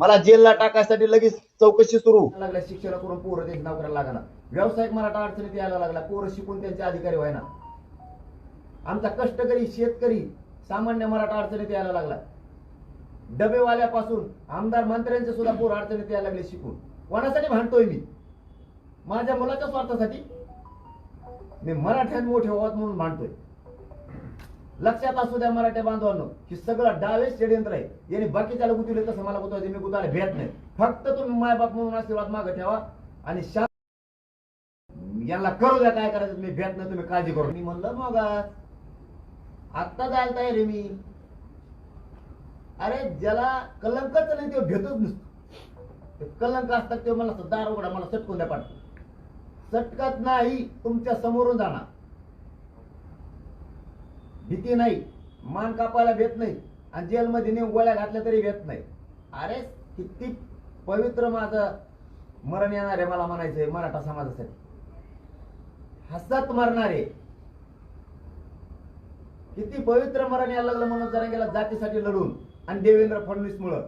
मला जेलला टाकायसाठी लगेच चौकशी सुरू. लागल्या शिक्षण करून पोरं त्यांची नोकऱ्याला लागला व्यावसायिक मराठा अडचणीत यायला लागला. पोरं शिकून त्यांचे अधिकारी व्हायना. आमचा कष्टकरी शेतकरी सामान्य मराठा अडचणीत यायला लागला. डबेवाल्यापासून आमदार मंत्र्यांचे सुद्धा पोर अडचणीत यायला लागले शिकून. कोणासाठी भांडतोय मी? माझ्या मुलाच्या स्वार्थासाठी मी मराठ्यात मोठे व्हावत म्हणून भांडतोय. लक्षात असू द्या मराठ्या बांधवांनो की सगळं डावे षडयंत्र आहे. याने बाकीच्याला गुतवले तसं मला गुतवायचे मी गुताला भेट नाही. फक्त तुम्ही मायबाप म्हणून आशीर्वाद मागे ठेवा आणि शांत यांना करू द्या काय करायचं मी भेट नाही तुम्ही काळजी करू मी म्हणलं मग आत्ता जायला तयार आहे मी. अरे ज्याला कलंकच नाही ते भेटूच नसतो. कलंक असतात ते मला दार उघडा मला सटकून द्या पाठ सटकत नाही तुमच्या समोरून जाणार. भीती नाही मान कापायला भेट नाही आणि जेलमध्ये नेऊन गोळ्या घातल्या तरी भेट नाही. अरे किती पवित्र माझं मरण येणार आहे मला म्हणायचंय मराठा समाजासाठी. हसत मरणारे. किती पवित्र मरण यायला लागलं म्हणून जरांगेला जातीसाठी लढून आणि देवेंद्र फडणवीस मुळे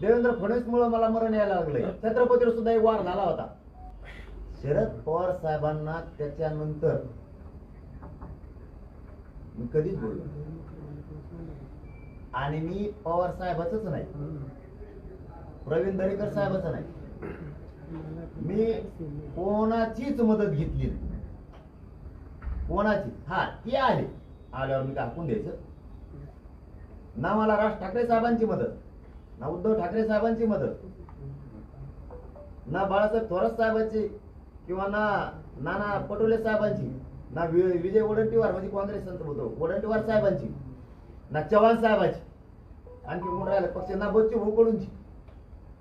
देवेंद्र फडणवीस मुळे मला मरण यायला लागलंय. छत्रपतीवर सुद्धा एक वार झाला होता. शरद पवार साहेबांना त्याच्यानंतर मी कधीच बोललो आणि मी पवार साहेबाच नाही. प्रवीण दरेकर साहेबाच नाही. मी कोणाचीच मदत घेतली कोणाची? हा ती आले. आल्यावर मी टाकून द्यायचं. ना मला राज ठाकरे साहेबांची मदत ना उद्धव ठाकरे साहेबांची मदत ना बाळासाहेब थोरात साहेबांची किंवा ना नाना पटोले साहेबांची. ना विजय वडंटीवार म्हणजे काँग्रेस होतो वडंटीवार साहेबांची ना चव्हाण साहेबांची. आणखी कोण राहिलं? पक्ष ना बच्चू भोकडूंची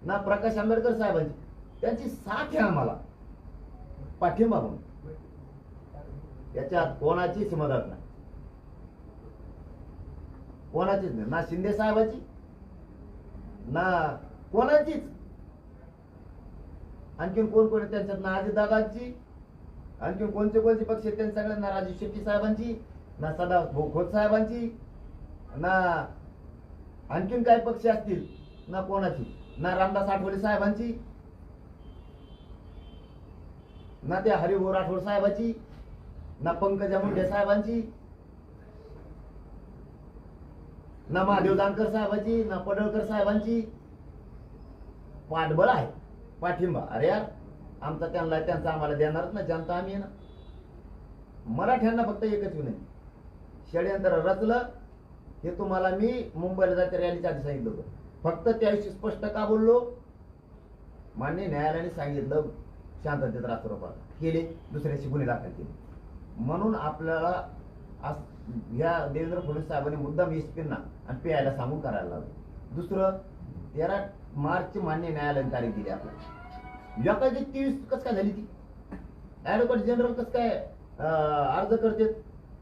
ना प्रकाश आंबेडकर साहेबांची. त्यांची साथ आहे आम्हाला. पाठिंबा म्हणून. याच्यात कोणाचीच मदत नाही. कोणाचीच नाही. ना शिंदे साहेबाची ना कोणाचीच. आणखीन कोण कोण त्यांच्यात? ना दादांची आणखीन कोणते कोणते पक्ष आहेत त्यांच्या सगळ्यांना राजू शेट्टी साहेबांची ना सदा खोत साहेबांची ना आणखीन काय पक्ष असतील ना कोणाची? ना रामदास आठवले साहेबांची ना त्या हरिभाऊ राठोड साहेबांची ना पंकजा मुंडे साहेबांची ना महादेव दानकर साहेबांची ना पडळकर साहेबांची. पाठबळ आहे पाठिंबा. अरे यार आमचा त्यांना त्यांचा आम्हाला देणारच ना जनता आम्ही आहे ना. मराठ्यांना फक्त एकच विनंती. षडयंत्र रचलं हे तुम्हाला मी मुंबईला जाते रॅलीच्या आधी सांगितलं होतं. फक्त त्याविषयी स्पष्ट का बोललो? मान्य न्यायालयाने सांगितलं शांततेत रात्रपाल केले दुसऱ्याशी गुन्हे दाखल केले. म्हणून आपल्याला आज या देवेंद्र फडणवीस साहेबांनी मुद्दाम एसपींना आणि पीआयला सांगून करायला लावलं. दुसरं तेरा मार्च मान्य न्यायालयाने तारीख दिली आपल्याला. एकाची तेवीस कस काय झाली ती? ऍडव्होकेट जनरल कस काय अर्ज करते?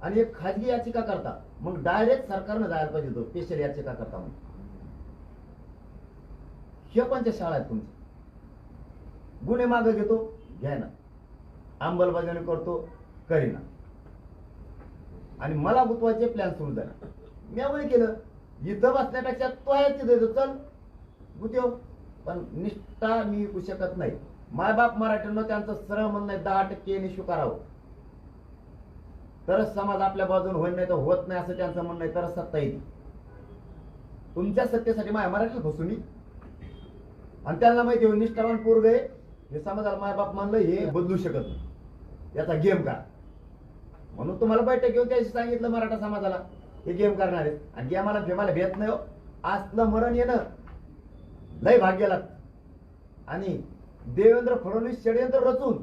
आणि एक खाजगी याचिका करता. मग डायरेक्ट सरकारनं जायला पाहिजे तो स्पेशल याचिका करता म्हणून. हे शाळा आहेत तुमच्या? गुन्हे मागे घेतो घ्यायना. अंमलबजावणी करतो करीना. आणि मला गुतवायचे प्लॅन सुरू झाला. मी यामुळे केलं इथं बसण्यापेक्षा तो आहे तिथे देतो चल. गुतेव पण निष्ठा मी विकू शकत नाही. मायबाप मराठ्यांना त्यांचं सरळ म्हणणं आहे दहा टक्के निशू करावं. तरच समाज आपल्या बाजून होईल नाही तर होत नाही असं त्यांचं म्हणणं आहे तरच सत्ता येईल. तुमच्या सत्तेसाठी माया मराठी फसून आणि त्यांना माहिती होईल निष्ठावान पोरग आहे. हे समाजाला मायबाप मानलं हे बदलू शकत नाही. याचा गेम का? म्हणून तुम्हाला बैठक घेऊन त्याशी सांगितलं मराठा समाजाला. हे गेम करणार. आहेत आणि गेमाला फेमाला भेट नाही हो. असलं मरण येणं. लय भाग्याला आणि देवेंद्र फडणवीस षडयंत्र रचून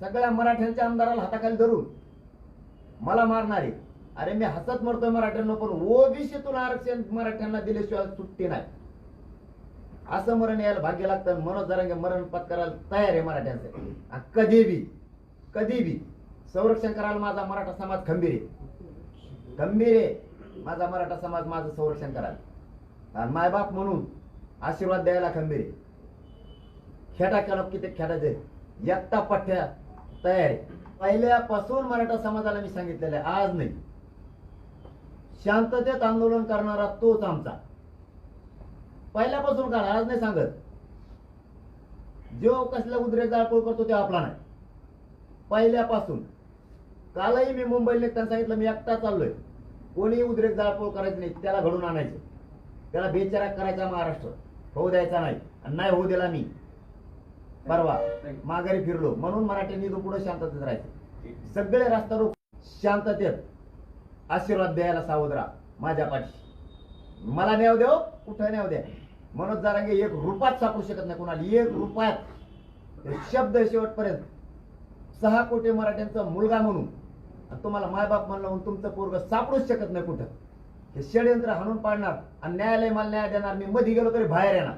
सगळ्या मराठ्यांच्या आमदाराला हाताखाली धरून मला मारणारे. अरे मी हसत मरतोय मराठ्यांना पण ओबीसीतून आरक्षण मराठ्यांना दिल्याशिवाय सुट्टी नाही. असं मरण यायला भाग्य लागतं मनोज जरांगे मरण पत्करायला तयार आहे मराठ्यांचे. कधी बी कधी बी संरक्षण करायला माझा मराठा समाज खंबीर आहे. खंबीर आहे. माझा मराठा समाज माझं संरक्षण करायला. आणि मायबाप म्हणून आशीर्वाद द्यायला खंबीर खेटा खेळप किती खेळायचे एकटा पठ्या तयार आहे. पहिल्यापासून मराठा समाजाला मी सांगितलेलं आहे आज नाही. शांततेत आंदोलन करणारा तोच आमचा. पहिल्यापासून काढा आज नाही सांगत. जो कसला उद्रेक जाळपोळ करतो ते आपला नाही. पहिल्यापासून. कालही मी मुंबईला निघताना सांगितलं मी एकटा चाललोय. कोणी उद्रेक जाळपोळ करायचं नाही त्याला घडून आणायचं. त्याला बेचारा करायचा महाराष्ट्र. होऊ द्यायचा नाही. आणि नाही होऊ दिला मी. परवा. माघारी फिरलो. म्हणून मराठ्यांनी तो पुढे शांततेत राहायचं. सगळे रस्ता रोख शांततेत. आशीर्वाद द्यायला सावध राहा. माझ्या पाठी मला न्याव देव कुठं न्याव द्या? मनोज जारांगे एक रुपात सापडू शकत नाही कोणाला. एक रुपयात हे शब्द शेवटपर्यंत. सहा कोटी मराठ्यांचा मुलगा म्हणून. तुम्हाला मायबाप म्हणलं म्हणून तुमचं पोरग सापडूच शकत नाही कुठं. हे षडयंत्र हाणून पाडणार आणि न्यायालय मला न्याय देणार मी मध्ये गेलो तरी बाहेर येणार.